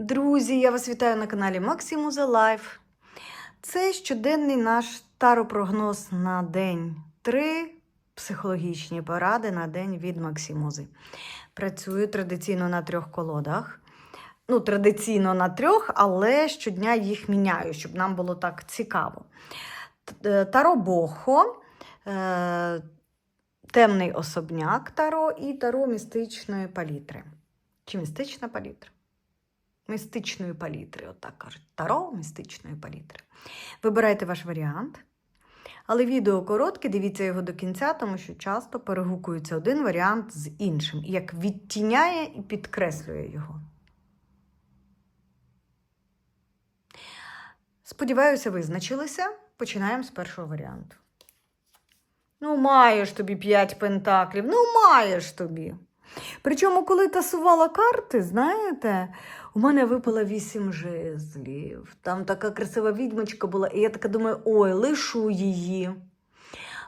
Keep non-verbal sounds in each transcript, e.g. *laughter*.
Друзі, я вас вітаю на каналі Максимуза Лайф. Це щоденний наш таропрогноз на день 3 психологічні поради на день від Максимузи. Працюю традиційно на трьох колодах. Ну, традиційно на трьох, але щодня їх міняю, щоб нам було так цікаво. Е, Таро Бохо, е, темний особняк Таро і Таро містичної палітри. Чи містична палітра? Містичної палітри, от так кажуть. Таро містичної палітри. Вибирайте ваш варіант. Але відео коротке, дивіться його до кінця, тому що часто перегукується один варіант з іншим, як відтіняє і підкреслює його. Сподіваюся, визначилися. Починаємо з першого варіанту. Ну, маєш тобі п'ять пентаклів, ну маєш тобі. Причому, коли тасувала карти, знаєте, у мене випало вісім жезлів. Там така красива відьмочка була, і я така думаю, ой, лишу її.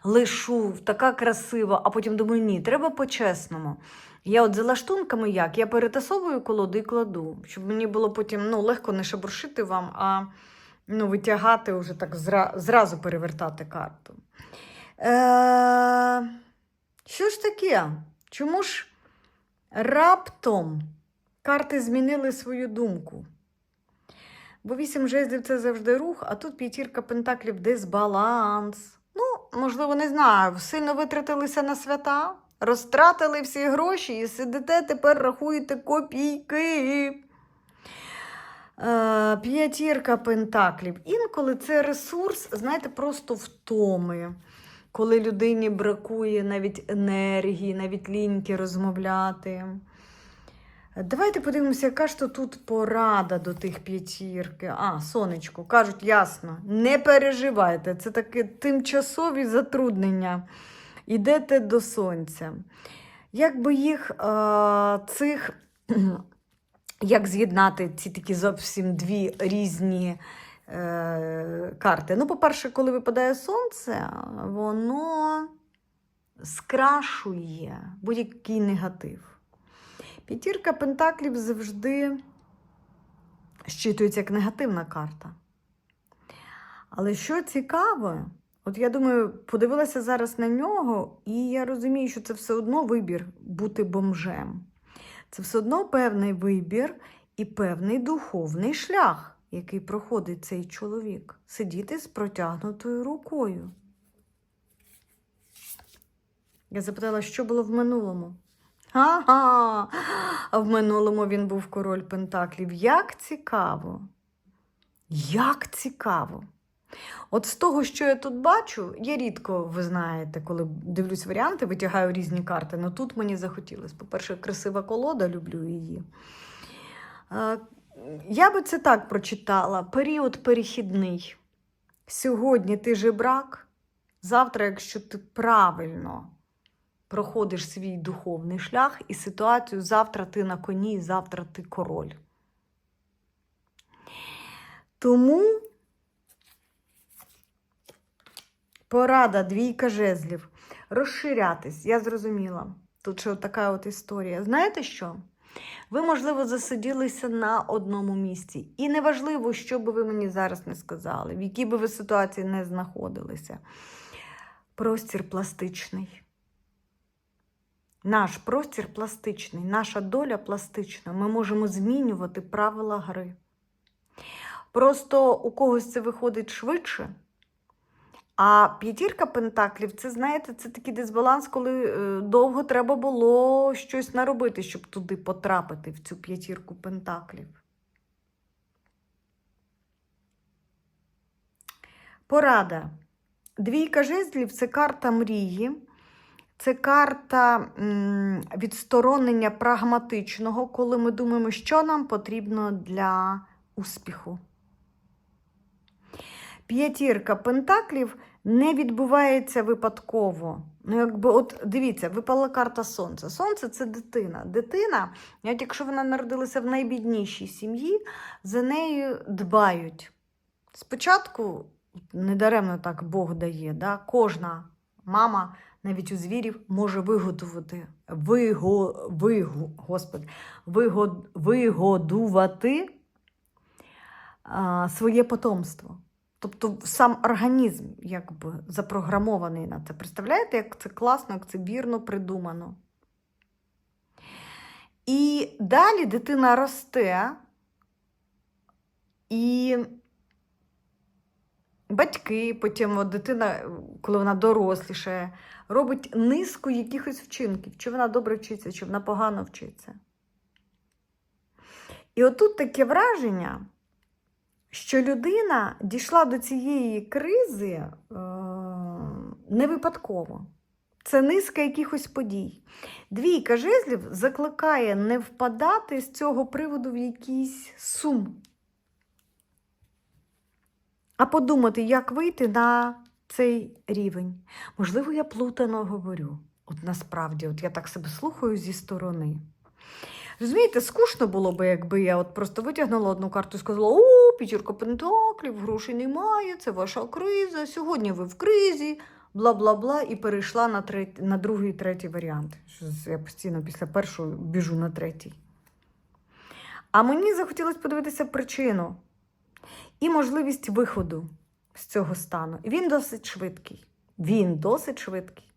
Лишу, така красива, а потім думаю, ні, треба по-чесному. Я от за лаштунками як? Я перетасовую колоду і кладу, щоб мені було потім ну, легко не шебуршити вам, а ну, витягати вже так зра... зразу перевертати карту. Е... Що ж таке? Чому ж раптом карти змінили свою думку? Бо вісім жезлів це завжди рух, а тут п'ятірка пентаклів дисбаланс. Ну, можливо, не знаю, сильно витратилися на свята, розтратили всі гроші і сидите тепер рахуєте копійки. Е, П'ятірка пентаклів. Інколи це ресурс, знаєте, просто втоми. Коли людині бракує навіть енергії, навіть ліньки розмовляти. Давайте подивимося, яка ж то тут порада до тих п'ятірки. А, сонечко, кажуть, ясно, не переживайте, це таке тимчасові затруднення. Ідете до сонця. Як би їх е, цих, *clears throat* як з'єднати ці такі зовсім дві різні карти? Ну, по-перше, коли випадає сонце, воно скрашує будь-який негатив. П'ятірка пентаклів завжди щитується як негативна карта. Але що цікаве, от я думаю, подивилася зараз на нього, і я розумію, що це все одно вибір бути бомжем. Це все одно певний вибір і певний духовний шлях, який проходить цей чоловік. Сидіти з протягнутою рукою. Я запитала, що було в минулому. Ага, а в минулому він був король Пентаклів. Як цікаво! Як цікаво! От з того, що я тут бачу, я рідко, ви знаєте, коли дивлюсь варіанти, витягаю різні карти. але тут мені захотілося. По-перше, красива колода, люблю її. Я би це так прочитала: період перехідний. Сьогодні ти жебрак, завтра, якщо ти правильно проходиш свій духовний шлях і ситуацію, завтра ти на коні, завтра ти король. Тому порада двійка жезлів. Розширятись, я зрозуміла. Тут ще така от історія. Знаєте що? Ви, можливо, засиділися на одному місці. І неважливо, що би ви мені зараз не сказали, в якій би ви ситуації не знаходилися. Простір пластичний. Наш простір пластичний, наша доля пластична. Ми можемо змінювати правила гри. Просто у когось це виходить швидше. А п'ятірка пентаклів це, знаєте, це такий дисбаланс, коли е, довго треба було щось наробити, щоб туди потрапити, в цю п'ятірку пентаклів. Порада. Двійка жезлів це карта мрії. Це карта відсторонення прагматичного, коли ми думаємо, що нам потрібно для успіху. П'ятірка пентаклів не відбувається випадково. Ну, якби, от дивіться, випала карта сонця. Сонце це дитина. Дитина, навіть якщо вона народилася в найбіднішій сім'ї, за нею дбають. Спочатку, недаремно так Бог дає, да? кожна мама навіть у звірів може виготовити, виго, виго, Господи, вигод, вигодувати а, своє потомство. Тобто сам організм якби запрограмований на це. Представляєте, як це класно, як це вірно придумано. І далі дитина росте, і батьки, потім от дитина, коли вона дорослішає, робить низку якихось вчинків, чи вона добре вчиться, чи вона погано вчиться. І отут таке враження, що людина дійшла до цієї кризи е, не випадково. Це низка якихось подій. Двійка жезлів закликає не впадати з цього приводу в якийсь сум, а подумати, як вийти на цей рівень. Можливо, я плутано говорю. От насправді, от я так себе слухаю зі сторони. Розумієте, скучно було би, якби я от просто витягнула одну карту і сказала: О, п'ятірка пентаклів, грошей немає, це ваша криза. Сьогодні ви в кризі, бла бла бла, і перейшла на трет... на другий третій варіант. Я постійно після першого біжу на третій. А мені захотілося подивитися причину і можливість виходу з цього стану. Він досить швидкий. Він досить швидкий.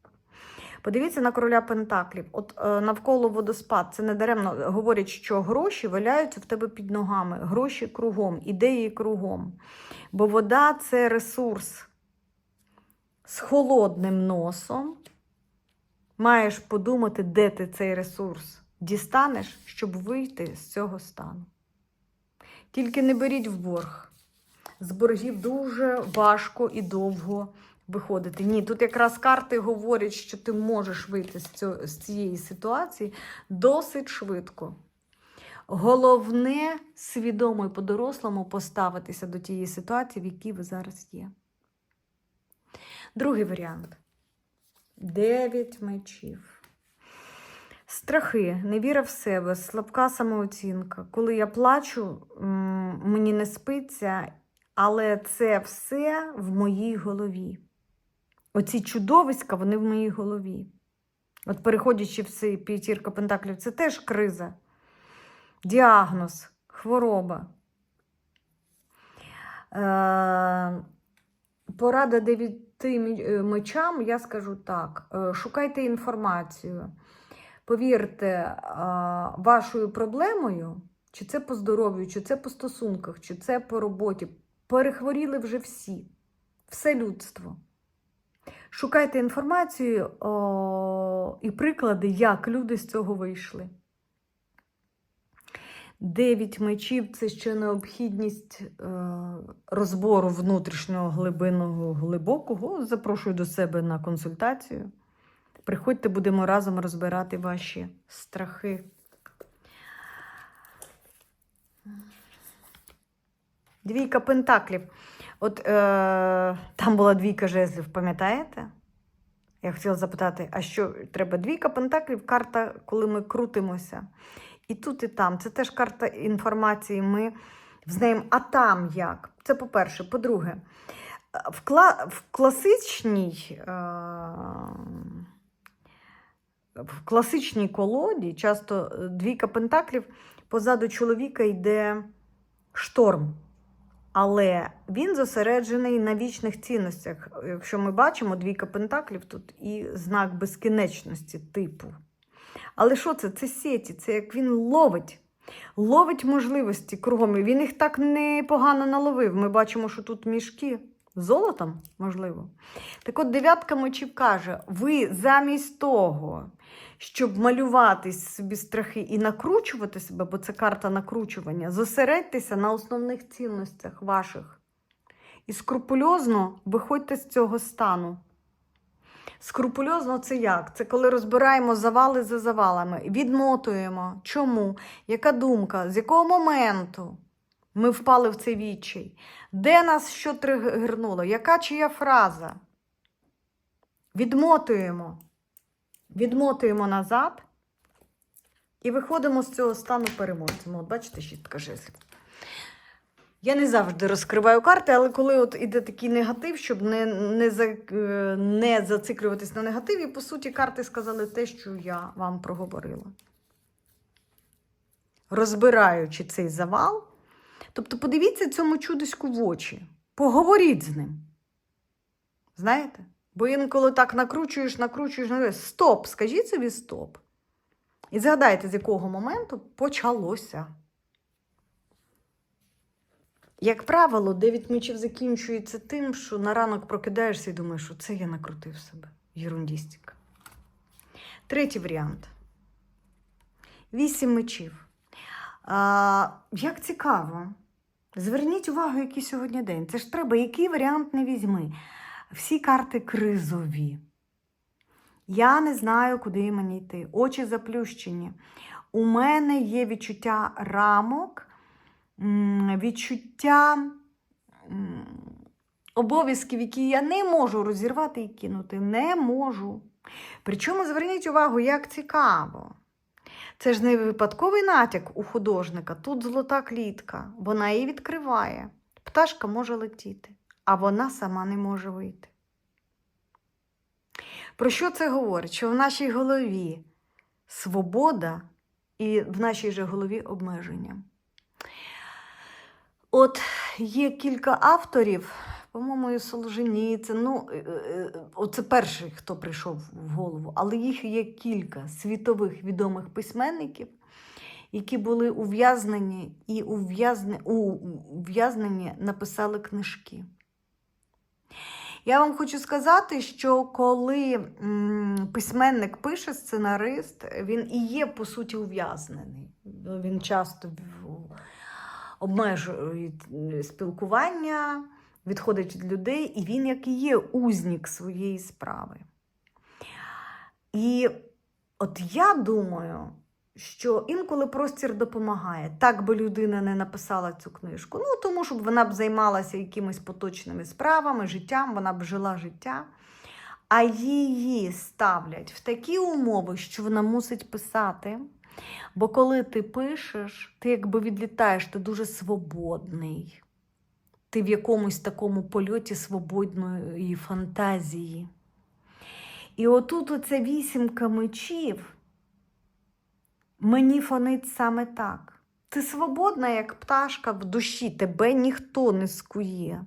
Подивіться на короля Пентаклів. От е, навколо водоспад, це не даремно говорять, що гроші валяються в тебе під ногами, гроші кругом, ідеї кругом. Бо вода це ресурс з холодним носом. Маєш подумати, де ти цей ресурс дістанеш, щоб вийти з цього стану. Тільки не беріть в борг. З боргів дуже важко і довго виходити. Ні, тут якраз карти говорять, що ти можеш вийти з, цієї ситуації досить швидко. Головне свідомо і по-дорослому поставитися до тієї ситуації, в якій ви зараз є. Другий варіант. Дев'ять мечів. Страхи, невіра в себе, слабка самооцінка. Коли я плачу, мені не спиться, але це все в моїй голові. Оці чудовиська, вони в моїй голові. От переходячи в цей п'ятірка пентаклів, це теж криза, діагноз, хвороба. Е, порада дев'яти е, мечам, я скажу так: е, шукайте інформацію. Повірте, е, вашою проблемою, чи це по здоров'ю, чи це по стосунках, чи це по роботі, перехворіли вже всі, все людство. Шукайте інформацію о, і приклади, як люди з цього вийшли. Дев'ять мечів це ще необхідність е, розбору внутрішнього глибинного глибокого. Запрошую до себе на консультацію. Приходьте, будемо разом розбирати ваші страхи. Двійка пентаклів. От е, там була двійка жезлів, пам'ятаєте? Я хотіла запитати, а що треба двійка пентаклів, карта, коли ми крутимося. І тут, і там. Це теж карта інформації. Ми знаємо, а там як? Це по-перше. По-друге, в, кла... в класичній. Е... В класичній колоді часто е, двійка пентаклів позаду чоловіка йде шторм. Але він зосереджений на вічних цінностях. Якщо ми бачимо двійка пентаклів тут і знак безкінечності типу. Але що це? Це сеті, це як він ловить. Ловить можливості кругом. Він їх так непогано наловив. Ми бачимо, що тут мішки золотом, можливо. Так от дев'ятка мечів каже: ви замість того, щоб малювати собі страхи і накручувати себе, бо це карта накручування, зосередьтеся на основних цінностях ваших. І скрупульозно виходьте з цього стану. Скрупульозно це як? Це коли розбираємо завали за завалами, відмотуємо. Чому? Яка думка? З якого моменту ми впали в цей відчай? Де нас що тригернуло? Яка чия фраза? Відмотуємо. Відмотуємо назад і виходимо з цього стану переможцем. От бачите, щітка жезлів. Я не завжди розкриваю карти, але коли от іде такий негатив, щоб не, не, за, е, не зациклюватись на негативі, по суті, карти сказали те, що я вам проговорила. Розбираючи цей завал, Тобто подивіться цьому чудиську в очі, поговоріть з ним. Знаєте? Бо інколи так накручуєш, накручуєш, накручуєш. Стоп, скажіть собі стоп. І згадайте, з якого моменту почалося. Як правило, дев'ять мечів закінчується тим, що на ранок прокидаєшся і думаєш, що це я накрутив себе. Єрундістика. Третій варіант. Вісім мечів. А, як цікаво. Зверніть увагу, який сьогодні день. Це ж треба, який варіант не візьми. Всі карти кризові. Я не знаю, куди мені йти. Очі заплющені. У мене є відчуття рамок, відчуття обов'язків, які я не можу розірвати і кинути. Не можу. Причому зверніть увагу, як цікаво. Це ж не випадковий натяк у художника. Тут золота клітка. Вона її відкриває. Пташка може летіти, а вона сама не може вийти. Про що це говорить? Що в нашій голові свобода і в нашій же голові обмеження. От є кілька авторів, по-моєму, Солженіцин, ну, е, е, оце перший, хто прийшов в голову, але їх є кілька світових відомих письменників, які були ув'язнені і ув'язне- ув'язнені написали книжки. Я вам хочу сказати, що коли письменник пише сценарист, він і є, по суті, ув'язнений. Він часто обмежує е, спілкування, відходить від людей, і він, як і є, узнік своєї справи. І от я думаю, що інколи простір допомагає. Так би людина не написала цю книжку. Ну, тому щоб вона б займалася якимись поточними справами, життям, вона б жила життя. А її ставлять в такі умови, що вона мусить писати. Бо коли ти пишеш, ти якби відлітаєш, ти дуже свободний. Ти в якомусь такому польоті свободної фантазії. І отут оця вісімка мечів мені фонить саме так. Ти свободна, як пташка в душі, тебе ніхто не скує.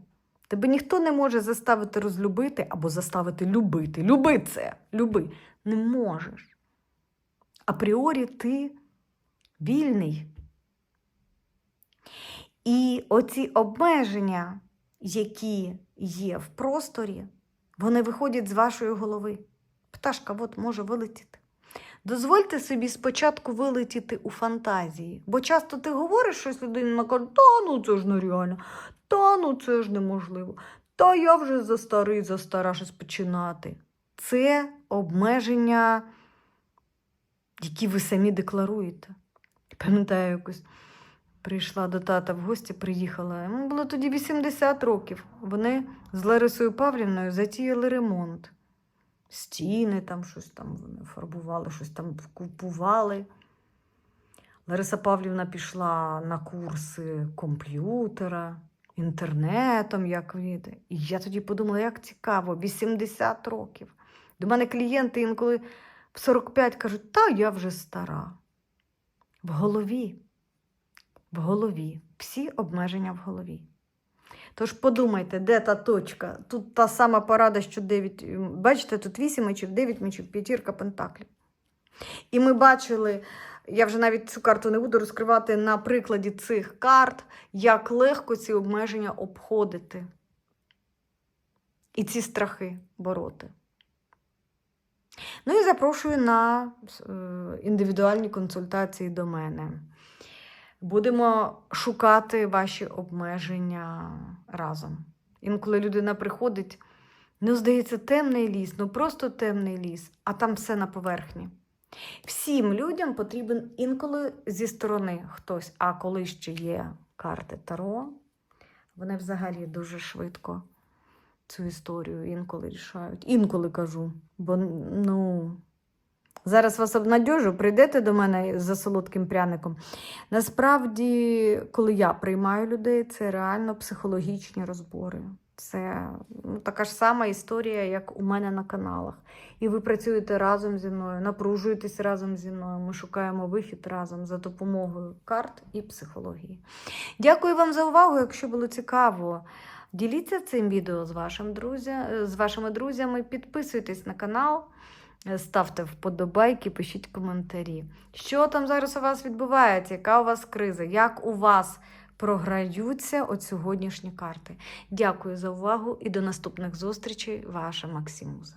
Тебе ніхто не може заставити розлюбити або заставити любити. Люби це, люби. Не можеш. Апріорі ти вільний. І оці обмеження, які є в просторі, вони виходять з вашої голови. Пташка от може вилетіти. Дозвольте собі спочатку вилетіти у фантазії, бо часто ти говориш щось людині, вона каже, та ну це ж нереально, та ну це ж неможливо, та я вже за старий, за стара щось починати. Це обмеження, які ви самі декларуєте. Пам'ятаю, якось прийшла до тата в гості, приїхала. Йому було тоді 80 років. Вони з Ларисою Павлівною затіяли ремонт. Стіни там щось там вони фарбували, щось там купували. Лариса Павлівна пішла на курси комп'ютера, інтернетом, як вийде. І я тоді подумала, як цікаво, 80 років. До мене клієнти інколи в 45 кажуть, та я вже стара. В голові. В голові. Всі обмеження в голові. Тож подумайте, де та точка? Тут та сама порада, що 9. Бачите, тут 8 мечів, 9 мечів, п'ятірка пентаклів. І ми бачили, я вже навіть цю карту не буду розкривати на прикладі цих карт, як легко ці обмеження обходити. І ці страхи бороти. Ну і запрошую на е, індивідуальні консультації до мене. Будемо шукати ваші обмеження разом. Інколи людина приходить, ну, здається, темний ліс, ну просто темний ліс, а там все на поверхні. Всім людям потрібен інколи зі сторони хтось, а коли ще є карти Таро, вони взагалі дуже швидко цю історію інколи рішають. Інколи кажу, бо ну. Зараз вас обнадьожу, прийдете до мене за солодким пряником. Насправді, коли я приймаю людей, це реально психологічні розбори. Це ну, така ж сама історія, як у мене на каналах. І ви працюєте разом зі мною, напружуєтесь разом зі мною. Ми шукаємо вихід разом за допомогою карт і психології. Дякую вам за увагу. Якщо було цікаво, діліться цим відео з, вашим друзя, з вашими друзями, підписуйтесь на канал, ставте вподобайки, пишіть коментарі. Що там зараз у вас відбувається? Яка у вас криза? Як у вас програються от сьогоднішні карти? Дякую за увагу і до наступних зустрічей, ваша Максимуза.